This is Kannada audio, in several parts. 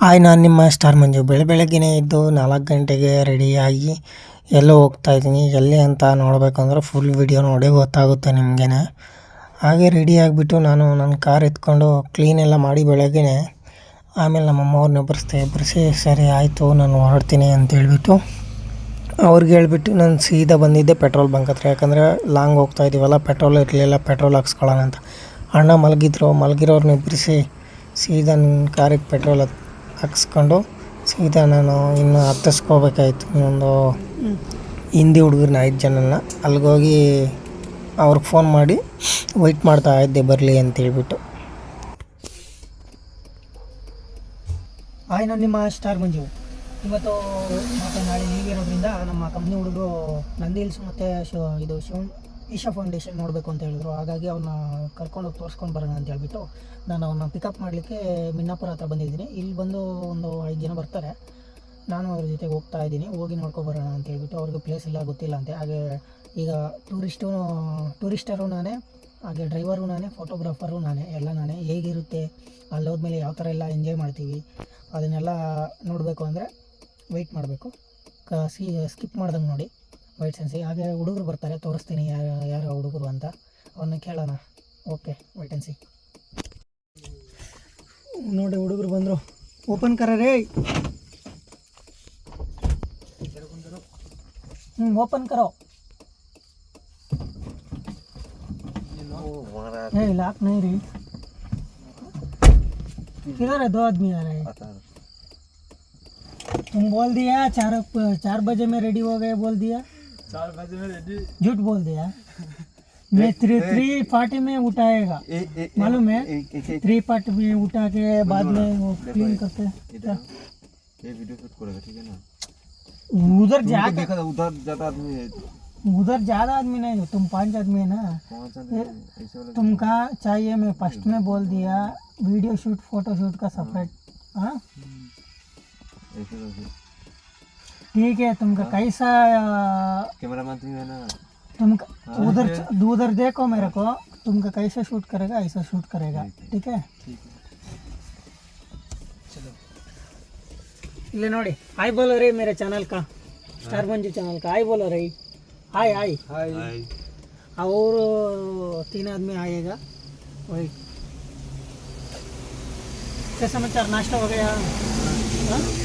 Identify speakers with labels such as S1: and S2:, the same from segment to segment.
S1: ಹಾಯ್ ನಾನು ನಿಮ್ಮ ಸ್ಟಾರ್ ಮಂಜು. ಬೆಳೆ, ಬೆಳಗ್ಗೆನೇ ಇದ್ದು ನಾಲ್ಕು ಗಂಟೆಗೆ ರೆಡಿಯಾಗಿ ಎಲ್ಲೋ ಹೋಗ್ತಾ ಇದ್ದೀನಿ. ಎಲ್ಲಿ ಅಂತ ನೋಡಬೇಕಂದ್ರೆ ಫುಲ್ ವಿಡಿಯೋ ನೋಡಿ ಗೊತ್ತಾಗುತ್ತೆ ನಿಮಗೇನೆ. ಹಾಗೆ ರೆಡಿ ಆಗಿಬಿಟ್ಟು ನಾನು ನನ್ನ ಕಾರ್ ಎತ್ಕೊಂಡು ಕ್ಲೀನ್ ಎಲ್ಲ ಮಾಡಿ ಬೆಳಗ್ಗೆನೆ ಆಮೇಲೆ ನಮ್ಮ ಅಮ್ಮವ್ರನ್ನ ಎಬ್ಬರಿಸ್ದೆ ಎಬ್ಬರಿಸಿ ಸರಿ ಆಯಿತು, ನಾನು ಹೊರಡ್ತೀನಿ ಅಂತ ಹೇಳ್ಬಿಟ್ಟು ಅವ್ರಿಗೆ ಹೇಳ್ಬಿಟ್ಟು ನಾನು ಸೀದಾ ಬಂದಿದ್ದೆ ಪೆಟ್ರೋಲ್ ಬಂಕ್ ಹತ್ರ. ಯಾಕಂದರೆ ಲಾಂಗ್ ಹೋಗ್ತಾ ಇದ್ದೀವಲ್ಲ ಪೆಟ್ರೋಲ್ ಇರಲಿಲ್ಲ ಪೆಟ್ರೋಲ್ ಹಾಕ್ಸ್ಕೊಳ್ಳೋಣ ಅಂತ. ಅಣ್ಣ ಮಲಗಿದ್ರು, ಮಲಗಿರೋರ್ನ ಎಬ್ಬರಿಸಿ ಸೀದಾ ನನ್ನ ಕಾರಿಗೆ ಪೆಟ್ರೋಲ್ ಹಾಕ್- ಹಾಕ್ಸ್ಕೊಂಡು ಸೀದಾ ನಾನು ಇನ್ನು ಹತ್ತಿಸ್ಕೋಬೇಕಾಯ್ತು ಒಂದು ಹಿಂದಿ ಹುಡುಗರನ್ನ ಐದು ಜನನ ಅಲ್ಲಿಗೋಗಿ ಅವ್ರಿಗೆ ಫೋನ್ ಮಾಡಿ ವೆಯ್ಟ್ ಮಾಡ್ತಾ ಇದ್ದೆ ಬರಲಿ ಅಂತ ಹೇಳ್ಬಿಟ್ಟು ಹಾಯ್ ನಾನು ನಿಮ್ಮ ಸ್ಟಾರ್ ಮಂಜು. ಇವತ್ತು ಮತ್ತು ನಾಳೆ ಲೀವ್ ಇರೋದ್ರಿಂದ ನಮ್ಮ ಕಂಪ್ನಿ ಹುಡುಗರು ನಂದಿ ಹಿಲ್ಸ್ ಮತ್ತು ಶಿವ ಇದು ಶಿವ ಈಶಾ ಫೌಂಡೇಶನ್ ನೋಡಬೇಕು ಅಂತ ಹೇಳಿದ್ರು. ಹಾಗಾಗಿ ಅವ್ರನ್ನ ಕರ್ಕೊಂಡು ಹೋಗಿ ತೋರಿಸ್ಕೊಂಡು ಬರೋಣ ಅಂತ ಹೇಳ್ಬಿಟ್ಟು ನಾನು ಅವನ್ನ ಪಿಕಪ್ ಮಾಡಲಿಕ್ಕೆ ಮಿನ್ನಾಪುರ ಹತ್ರ ಬಂದಿದ್ದೀನಿ. ಇಲ್ಲಿ ಬಂದು ಒಂದು ಐದು ಜನ ಬರ್ತಾರೆ. ನಾನು ಅವ್ರ ಜೊತೆಗೆ ಹೋಗ್ತಾ ಇದ್ದೀನಿ. ಹೋಗಿ ನೋಡ್ಕೊಬರೋಣ ಬರೋಣ ಅಂತ ಹೇಳ್ಬಿಟ್ಟು ಅವ್ರಿಗೆ ಪ್ಲೇಸ್ ಎಲ್ಲ ಗೊತ್ತಿಲ್ಲ ಅಂತೆ. ಹಾಗೆ ಈಗ ಟೂರಿಸ್ಟು ಟೂರಿಸ್ಟರು ನಾನೇ, ಹಾಗೆ ಡ್ರೈವರು ನಾನೇ ಫೋಟೋಗ್ರಾಫರು ನಾನೇ, ಎಲ್ಲ ನಾನೇ. ಹೇಗಿರುತ್ತೆ, ಅಲ್ಲಿ ಹೋದ್ಮೇಲೆ ಯಾವ ಥರ ಎಲ್ಲ ಎಂಜಾಯ್ ಮಾಡ್ತೀವಿ, ಅದನ್ನೆಲ್ಲ ನೋಡಬೇಕು ಅಂದರೆ ವೆಯ್ಟ್ ಮಾಡಬೇಕು. ಕ ಸ್ಕಿಪ್ ಮಾಡ್ದಂಗೆ ನೋಡಿ. ವೈಟ್ ಸೆನ್ಸಿ ಹಾಗೆ ಹುಡುಗರು ಬರ್ತಾರೆ ತೋರಿಸ್ತೀನಿ ಯಾರು ಯಾರು ಹುಡುಗರು ಅಂತ ಅವ್ರನ್ನ ಕೇಳೋಣ ಓಕೆ ವೈಟ್ ಆ್ಯಂಡ್ ಸಿ ನೋಡಿ ಹುಡುಗರು ಬಂದರು ಓಪನ್ ಕರ ರೇ ಹ್ಞೂ ಓಪನ್ करो ए लाख नहीं रही किधर है दो आदमी आ रहे हैं तुम बोल दिया चार चार बजे में रेडी हो गए बोल दिया
S2: चार बजे में रेडी
S1: झूठ बोल दिया। मैं थ्री थ्री पार्टी में उठाएगा। मालूम है? थ्री पार्टी में उठा के बाद में वो क्लीन करते हैं।
S2: ये वीडियो शूट करेगा ठीक है ना?
S1: उधर जाकर
S2: देखा उधर ज़्यादा आदमी है।
S1: उधर ज़्यादा आदमी नहीं हो तुम पाँच आदमी है ना?
S2: पाँच आदमी है, ऐसे
S1: चाहिए मैं फ़र्स्ट में बोल दिया वीडियो शूट फ़ोटो शूट का सेपरेट हाँ?
S2: ऐसे वाला
S1: ठीक है तुमका कैसा
S2: कैमरा मैन तुम है ना
S1: तुम उधर उधर देखो मेरे को तुमका कैसे शूट करेगा ऐसा शूट करेगा ठीक है
S2: ठीक है
S1: ಇಲ್ಲಿ ನೋಡಿ ಹಾಯ್ ಬೋಲೋ ರೀ ಮೇರೆ ಚಾನಲ್ ಕಾ ಸ್ಟಾರ್ ಮಂಜು ಚಾನಲ್ का हाय बोलो रही हाय हाय
S2: हाय
S1: और तीन आदमी आएगा वही क्या समाचार नाश्ता हो गया हाँ?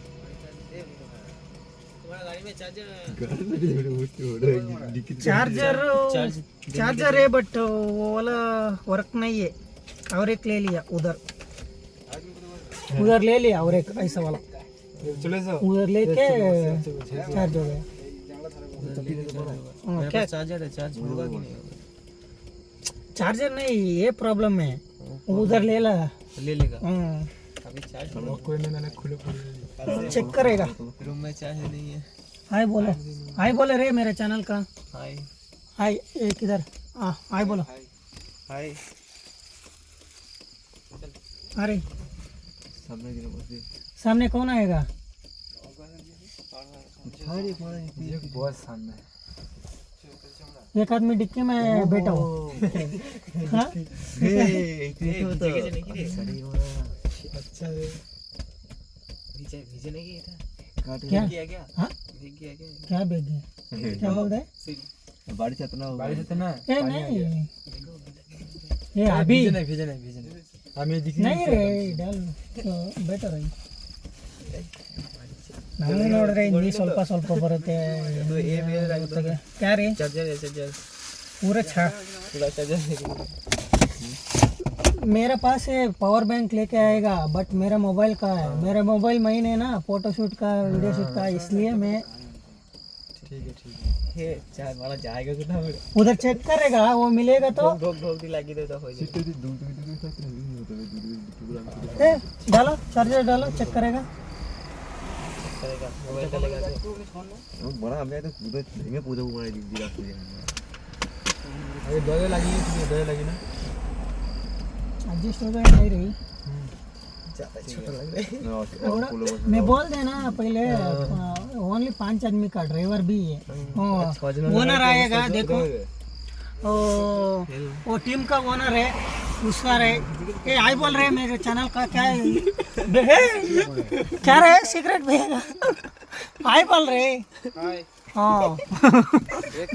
S1: चार्जर चार्जर है। बट वो वाला वर्क नहीं है। और एक ले लिया उधर। उधर ले लिया और एक ऐसा वाला। उधर लेके चार्ज हो। गया क्या?
S2: चार्जर है चार्ज होगा कि नहीं?
S1: चार्जर नहीं ये प्रॉब्लम है। उधर ले ला।
S2: ले लेगा।
S1: हाँ,
S2: अभी चार्ज कोई मैंने खुले
S1: चेक करेगा।
S2: रूम में चार्ज नहीं है।
S1: हाय बोलो। हाय बोले रे मेरे चैनल का।
S2: हाय।
S1: हाय एक इधर। हाँ हाय बोलो।
S2: हाय।
S1: अरे।
S2: सामने
S1: सामने कौन आएगा?
S2: बहुत सामने।
S1: एक आदमी डिक्की में बैठा हो। हाँ?
S2: अच्छा
S1: क्या
S2: क्या
S1: हाँ क्या बैग है क्या बोल रहे
S2: बारिश इतना बारिश इतना
S1: ए नहीं ये अभी
S2: नहीं भेजे नहीं भेजे नहीं हमें दिख
S1: नहीं रे ಡಲ್ ಬೆಟರ್ ಐ ನಮಗೆ ನೋಡಿದ್ರೆ ಹಿಂದಿ ಸ್ವಲ್ಪ ಸ್ವಲ್ಪ ಬರುತ್ತೆ ಗೊತ್ತಾಗ- क्या रे
S2: चार्जर है चार्जर
S1: मेरे पास है पावर बैंक लेके आएगा बट मेरा मोबाइल का है। मेरा मोबाइल महीन है ना फ़ोटो शूट का वीडियो शूट का इसलिए मैं
S2: ठीक है ठीक है। चार जाएगा कितना
S1: उधर चेक करेगा वो मिलेगा तो।
S2: ढोक ढोक दी लगी देता हो जाए
S1: डालो चार्जर डालो चेक करेगा।
S2: करेगा मोबाइल का लेगा तो बड़ा हमें तो पूरा पूजा दिख दिया पूजा ये दवाई लगी है दवाई लगी ना।
S1: एडजस्ट हो गया नहीं रही।
S2: ज़्यादा लग रहा है।
S1: मैं बोल देना पहले ओनली पाँच आदमी का ड्राइवर भी है। ओनर आएगा देखो। ओ, वो टीम का ओनर है उसका है ये आई बोल रहे मेरे चैनल का क्या है? क्या रहे? सिगरेट पिएगा आई बोल रहे।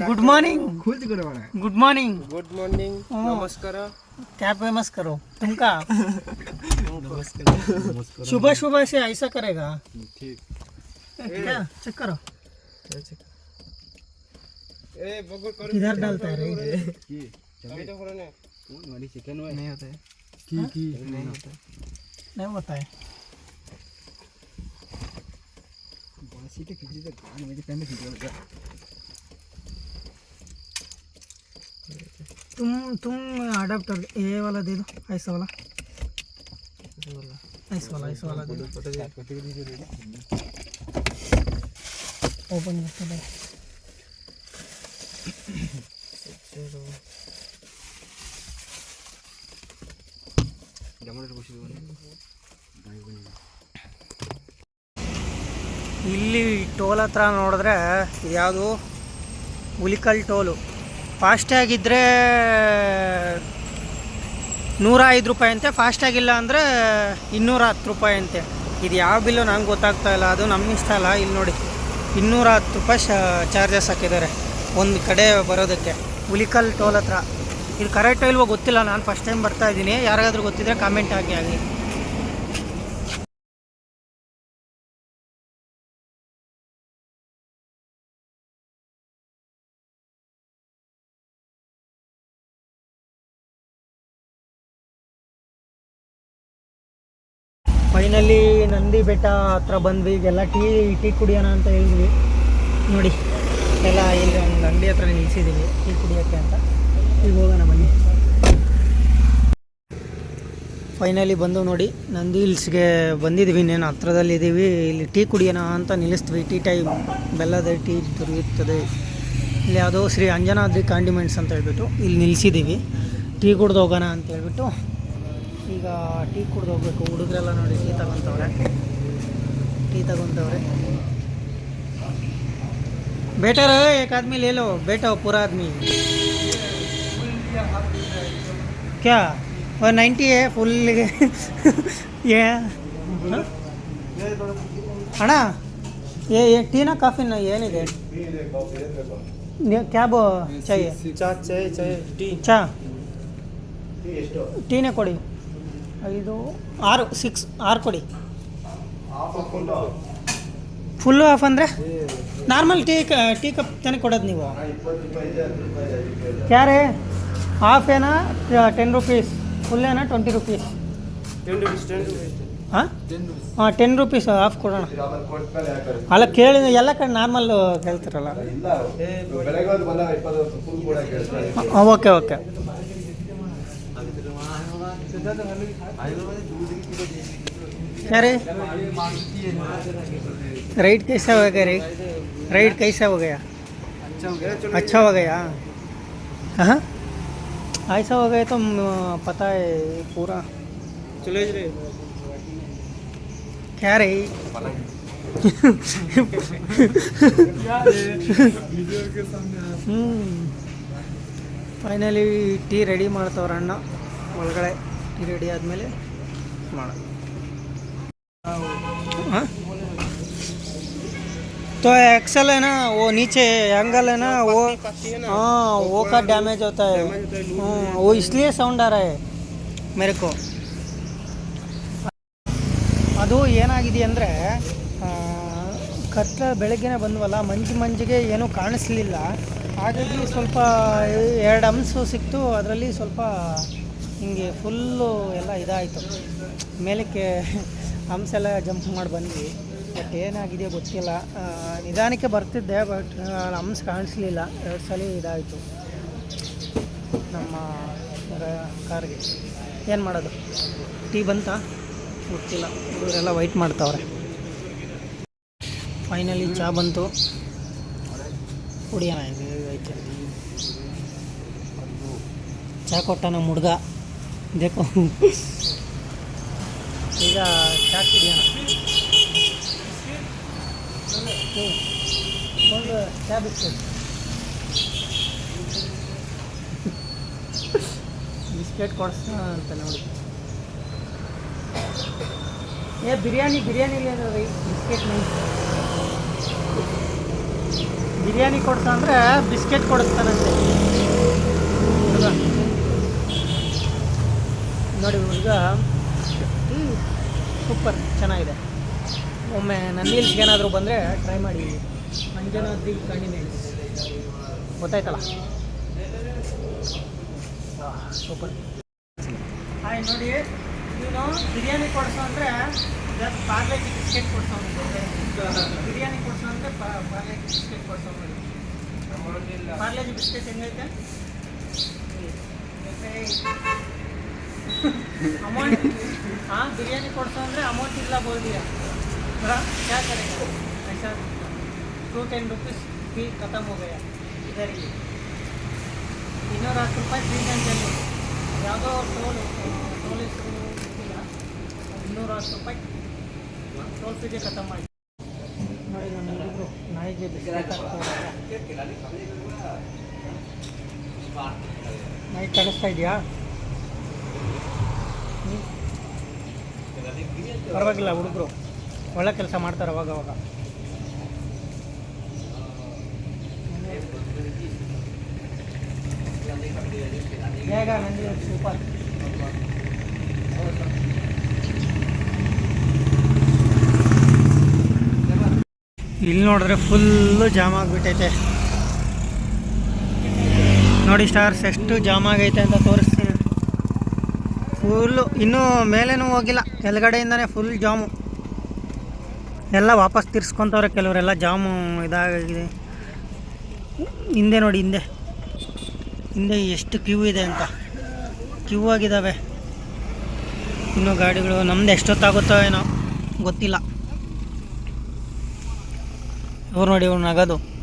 S2: Good morning
S1: good good
S2: morning good
S1: morning
S2: नमस्कार।
S1: क्या फ़ेमस करो? तुम का? सुबह सुबह से ऐसा करेगा।
S2: ठीक।
S1: क्या चेक करो। इधर डालता है
S2: नहीं होता है। हाँ? नहीं होता। है
S1: नहीं होता है।
S2: सीटे खींची तो कान में पेन खींच लगा
S1: तुम तुम अडाप्टर ये वाला दे दो ऐसा वाला। ऐसा वाला ऐसा वाला दे दो। ओपन करके दे ಇಲ್ಲಿ ಟೋಲ್ ಹತ್ರ ನೋಡಿದ್ರೆ ಯಾವುದು? ಹುಲಿಕಲ್ ಟೋಲು. ಫಾಸ್ಟ್ ಇದ್ದರೆ ನೂರ ಐದು ರೂಪಾಯಿ ಅಂತೆ. ಫಾಸ್ಟ್ಯಾಗಿಲ್ಲ ಅಂದರೆ ಇನ್ನೂರ ಹತ್ತು ರೂಪಾಯಿ ಅಂತೆ. ಇದು ಯಾವ ಬಿಲ್ಲು ನಂಗೆ ಗೊತ್ತಾಗ್ತಾ ಇಲ್ಲ. ಅದು ನಮ್ಮ ಇಷ್ಟ ಅಲ್ಲ. ಇಲ್ಲಿ ನೋಡಿ. ಇನ್ನೂರ ಹತ್ತು ರೂಪಾಯಿ ಶ ಚಾರ್ಜಸ್ ಹಾಕಿದ್ದಾರೆ. ಒಂದು ಕಡೆ ಬರೋದಕ್ಕೆ. ಹುಲಿಕಲ್ ಟೋಲ್ ಹತ್ರ. ಇದು ಕರೆಕ್ಟ್ ಇಲ್ವೋ ಗೊತ್ತಿಲ್ಲ. ನಾನು ಫಸ್ಟ್ ಟೈಮ್ ಬರ್ತಾ ಇದ್ದೀನಿ. ಯಾರಿಗಾದ್ರೂ ಗೊತ್ತಿದ್ರೆ ಕಾಮೆಂಟ್ ಹಾಕಿ ಆಗಿ ಬೆಟ್ಟ ಹತ್ರ ಬಂದ್ವಿ, ಈಗೆಲ್ಲ ಟೀ ಟೀ ಕುಡಿಯೋಣ ಅಂತ ಹೇಳಿದ್ವಿ. ನೋಡಿ, ಎಲ್ಲ ಇಲ್ಲಿ ಒಂದು ಅಂಗಡಿ ಹತ್ರ ನಿಲ್ಸಿದ್ದೀವಿ ಟೀ ಕುಡಿಯೋಕ್ಕೆ ಅಂತ. ಈಗ ಹೋಗೋಣ ಬನ್ನಿ. ಫೈನಲಿ ಬಂದು ನೋಡಿ, ನಂದಿ ಹಿಲ್ಸ್ಗೆ ಬಂದಿದ್ವಿ, ಇನ್ನೇನು ಹತ್ರದಲ್ಲಿದ್ದೀವಿ ಇಲ್ಲಿ ಟೀ ಕುಡಿಯೋಣ ಅಂತ ನಿಲ್ಲಿಸ್ತೀವಿ, ಟೀ ಟೈಮ್. ಬೆಲ್ಲದ ಟೀ ದೊರೆಯುತ್ತದೆ. ಇಲ್ಲಿ ಯಾವುದೋ ಶ್ರೀ ಅಂಜನಾದ್ರಿ ಕಾಂಡಿಮೆಂಟ್ಸ್ ಅಂತ ಹೇಳ್ಬಿಟ್ಟು ಇಲ್ಲಿ ನಿಲ್ಲಿಸಿದ್ದೀವಿ ಟೀ ಕುಡ್ದು ಹೋಗೋಣ ಅಂತ ಹೇಳ್ಬಿಟ್ಟು ಈಗ ಟೀ ಕುಡ್ದು ಹೋಗ್ಬೇಕು. ಹುಡುಗರೆಲ್ಲ ನೋಡಿ ಟೀ ತಗೊಂತವ್ರೆ. ಟೀ ತಗೊಂತವ್ರೆ बेटा रहे एक आदमी ले लो बैठो पूरा आदमी क्या वो नाइन्टी है फुल ये हाँ? ಅಣ್ಣ ಏ ಏ ಟೀನಾ ಕಾಫಿನ ಏನಿದೆ ನೀವು ಕ್ಯಾಬ್ ಚಾಯ್
S2: चा चाय चाय टी
S1: ಚಾ ಟೀನೇ ಕೊಡಿ ಐದು ಆರು ಸಿಕ್ಸ್ ಆರು ಕೊಡಿ ಫುಲ್ಲು ಆಫ್ ಅಂದರೆ? ನಾರ್ಮಲ್ ಟೀ ಕ ಟೀ ಕಪ್ ತಾನೇ ಕೊಡೋದು ನೀವು? ಯಾರೇ? ಆಫ್ ಏನಾ? ಟೆನ್ ರುಪೀಸ್ ಫುಲ್ ಏನಾ? ಟ್ವೆಂಟಿ ರುಪೀಸ್ ಹಾಂ? ಹಾಂ ಟೆನ್ ರುಪೀಸ್ ಆಫ್ ಕೊಡೋಣ. ಅಲ್ಲ ಕೇಳಿ ಎಲ್ಲ ಕಡೆ ನಾರ್ಮಲ್ ಕೇಳ್ತಿರಲ್ಲ ಓಕೆ ಓಕೆ क्या रे राइड कैसा हो गया रे राइड कैसा हो गया
S2: अच्छा हो गया चलो
S1: अच्छा हो गया हाँ ऐसा हो गया तो म, पता है पूरा
S2: चलो रे
S1: क्या रे ಫೈನಲಿ ಟೀ ರೆಡಿ ಮಾಡ್ತವ್ರ ಅಣ್ಣ ಒಳಗಡೆ ಟೀ ರೆಡಿ ಆದಮೇಲೆ ಮಾಡ हाँ? तो एक्सल है ना वो नीचे एंगल है ना वो हाँ वो का डैमेज होता है हाँ, वो इसलिए साउंड आ रहा है मेरे को ಅದು ಏನಾಗಿದೆ ಅಂದರೆ ಕತ್ಲ ಬೆಳಗ್ಗೆನೇ ಬಂದ್ವಲ್ಲ ಮಂಜು ಮಂಜಿಗೆ ಏನೂ ಕಾಣಿಸ್ಲಿಲ್ಲ ಹಾಗಾಗಿ ಸ್ವಲ್ಪ ಎರಡು ಅಂಶು ಸಿಕ್ತು ಅದರಲ್ಲಿ ಸ್ವಲ್ಪ ಹಿಂಗೆ ಫುಲ್ಲು ಎಲ್ಲ ಇದಾಯಿತು ಮೇಲಕ್ಕೆ ಎಲ್ಲ ಜಂಪ್ ಮಾಡಿ ಬಂದ್ವಿ. ಬಟ್ ಏನಾಗಿದೆ ಗೊತ್ತಿಲ್ಲ. ನಿಧಾನಕ್ಕೆ ಬರ್ತಿದ್ದೆ, ಬಟ್ ಹಂಸ ಕಾಣಿಸ್ಲಿಲ್ಲ. ಎರಡು ಸಲ ಇದಾಯಿತು. ನಮ್ಮ ಕಾರ್ಗೆ. ಏನು ಮಾಡೋದು? ಟೀ ಬಂತ? ಗೊತ್ತಿಲ್ಲ. ಇವರೆಲ್ಲ ವೈಟ್ ಮಾಡ್ತಾವ್ರೆ. ಫೈನಲಿ ಚಾ ಬಂತು. ಕುಡಿಯೋಣ ಐತೆ. ಚಾ ಕೊಟ್ಟ ನಮ್ಮ ಹುಡುಗ. ದೇಕೋ ಈಗ ಚಾ ಕುಡಿಯೋಣ ಒಂದು ಕ್ಯಾಬ್ ಬಿಸ್ಕೆಟ್ ಕೊಡಿಸ್ತಾನ ಅಂತ ನೋಡಿ. ಏ, ಬಿರಿಯಾನಿ ಬಿರಿಯಾನಿ ರೀ ಬಿಸ್ಕೆಟ್ ಬಿರಿಯಾನಿ ಕೊಡ್ತಾ ಅಂದರೆ ಬಿಸ್ಕೆಟ್ ಕೊಡಿಸ್ತಾನಂತೆ. ನೋಡಿ. ಹುಡುಗ ಸೂಪರ್ ಚೆನ್ನಾಗಿದೆ. ಒಮ್ಮೆ ನನ್ನ ಏನಾದರೂ ಬಂದರೆ ಟ್ರೈ ಮಾಡಿ. ಮಂಜನಾದ್ರಿ ಕಂಡಿಮೆಂಟ್ಸ್ ಗೊತ್ತಾಯ್ತಲ್ಲ? ಸೂಪರ್ ಹಾಯ್ ನೋಡಿ ಇವನು ಬಿರಿಯಾನಿ ಕೊಡಿಸೋ ಅಂದರೆ ಜಸ್ಟ್ ಪಾರ್ಲೆಜಿ ಬಿಸ್ಕೆಟ್ ಕೊಡಿಸೋ ಬಿರಿಯಾನಿ ಕೊಡಿಸೋ ಅಂದರೆ ಪಾರ್ಲೆಜಿ ಬಿಸ್ಕೆಟ್ ಕೊಡ್ಸೋ ಪಾರ್ಲೆಜಿ ಬಿಸ್ಕೆಟ್ ಹೆಂಗೈತೆ? ಅಮೌಂಟ್ ಹಾಂ ಬಿರಿಯಾನಿ ಕೊಡ್ಸೋ ಅಂದರೆ ಅಮೌಂಟ್ ಇಲ್ಲ ಬೋಲ್ದಿಯಾ हाँ, क्या करेगा ऐसा टू टेन रुपीज़ फी खत्म हो गया इधर ही ಇನ್ನೂರ ಹತ್ತು ರೂಪಾಯಿ ಫ್ರೀ ಅಂತ ಯಾವುದೋ ಟೋಲ್ ಟೋಲ್ ಎಷ್ಟು ಗೊತ್ತಿಲ್ಲ ಇನ್ನೂರ ಹತ್ತು ರೂಪಾಯಿ ಟೋಲ್ ಫೀಗೆ ಖತಮ್ ಮಾಡಿ ನೋಡಿ ನಮ್ಮ ಹುಡುಗರು ನಾಯಿಗೆ ಬಿಸ್ಕೆಟ್ ನಾಯಿ ಕಳಿಸ್ತಾ ಇದೆಯಾ ಪರವಾಗಿಲ್ಲ ಹುಡುಗರು. ಒಳ್ಳೆ ಕೆಲಸ ಮಾಡ್ತಾರೆ ಅವಾಗ ಅವಾಗ. ಸೂಪರ್. ಇಲ್ಲಿ ನೋಡಿದ್ರೆ ಫುಲ್ಲು ಜಾಮ್ ಆಗಿಬಿಟ್ಟೈತೆ. ನೋಡಿ ಸ್ಟಾರ್ಸ್ ಎಷ್ಟು ಜಾಮ್ ಆಗೈತೆ ಅಂತ ತೋರಿಸ್ತೀನಿ. ಫುಲ್ಲು ಇನ್ನೂ ಮೇಲೇನೂ ಹೋಗಿಲ್ಲ. ಕೆಳಗಡೆಯಿಂದನೇ ಫುಲ್ ಜಾಮು. ಎಲ್ಲ ವಾಪಸ್ ತಿರ್ಸ್ಕೊತವ್ರೆ ಕೆಲವರೆಲ್ಲ ಜಾಮು ಇದಾಗಿದೆ. ಹಿಂದೆ ನೋಡಿ, ಹಿಂದೆ. ಹಿಂದೆ ಎಷ್ಟು ಕ್ಯೂ ಇದೆ ಅಂತ. ಕ್ಯೂ ಆಗಿದ್ದಾವೆ ಇನ್ನು ಗಾಡಿಗಳು ನಮ್ದು ಎಷ್ಟೊತ್ತಾಗುತ್ತೋ ಏನೋ ಗೊತ್ತಿಲ್ಲ. ಇವ್ರು ನೋಡಿ, ಇವ್ರು ನಗದು.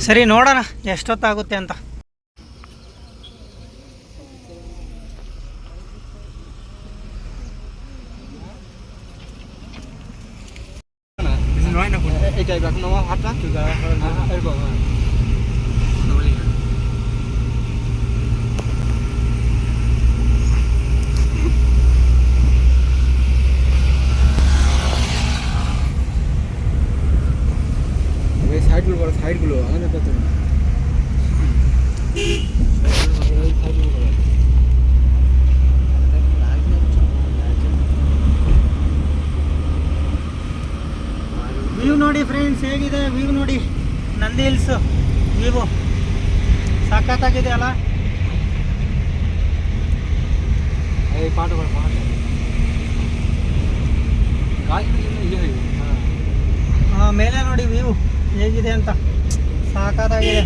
S1: ಸರಿ ನೋಡೋಣ.
S3: ಎಷ್ಟು ತாகுತೆ ಅಂತ ಅಣ್ಣ ನಿನ್ನ ನಾಯನ ಕೊಡು সাইডগুলো করো সাইডগুলো আমাদের কত সাইডগুলো করো
S1: ವ್ಯೂ ನೋಡಿ ಫ್ರೆಂಡ್ಸ್ ಹೇಗಿದೆ ವ್ಯೂ ನೋಡಿ ನಂದಿ ಹಿಲ್ಸ್ ವ್ಯೂ ಸಖತ್ತಾಗಿದೆ ಅಲ್ಲ
S3: এই পাটো করে পাটো গাছগুলো ইয়ে হয়ে হ্যাঁ
S1: ಆ, ಮೇಲೆ ನೋಡಿ ವ್ಯೂ ಹೇಗಿದೆ ಅಂತ. ಸಾಕಾದಾಗಿದೆ.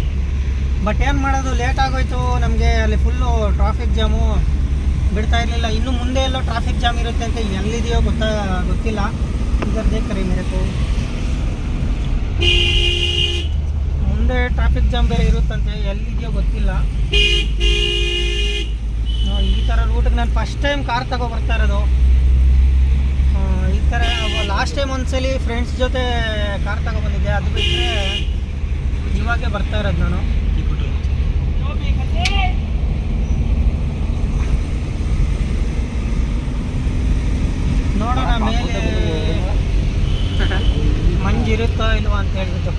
S1: ಬಟ್ ಏನು ಮಾಡೋದು ಲೇಟ್ ಆಗೋಯ್ತು. ನಮಗೆ ಅಲ್ಲಿ ಫುಲ್ಲು ಟ್ರಾಫಿಕ್ ಜಾಮು ಬಿಡ್ತಾ ಇರಲಿಲ್ಲ. ಇನ್ನು ಮುಂದೆ ಎಲ್ಲೋ ಟ್ರಾಫಿಕ್ ಜಾಮ್ ಇರುತ್ತೆ ಅಂತ ಎಲ್ಲಿದೆಯೋ ಗೊತ್ತಾ, ಗೊತ್ತಿಲ್ಲ. ಇದರ ದೇಕರಿ ಮೇರೆಕು ಮುಂದೆ ಟ್ರಾಫಿಕ್ ಜಾಮ್ ಬೇರೆ ಇರುತ್ತಂತೆ, ಎಲ್ಲಿದೆಯೋ ಗೊತ್ತಿಲ್ಲ. ಈ ಥರ ರೂಟಿಗೆ ನಾನು ಫಸ್ಟ್ ಟೈಮ್ ಕಾರ್ ತಗೋ ಬರ್ತಾ ಇರೋದು. ಥರ ಲಾಸ್ಟ್ ಟೈಮ್ ಒಂದ್ಸಲಿ ಫ್ರೆಂಡ್ಸ್ ಜೊತೆ ಕಾರ್ ತಗೊಬಂದಿದ್ದೆ ಅದು ಬಿಟ್ಟರೆ ಇವಾಗೆ ಬರ್ತಾ ಇರೋದು ನಾನು. ನೋಡೋಣ ಮೇಲೆ ಮಂಜಿರುತ್ತೋ ಇಲ್ವಾ ಅಂತ ಹೇಳ್ಬಿಟ್ಟು.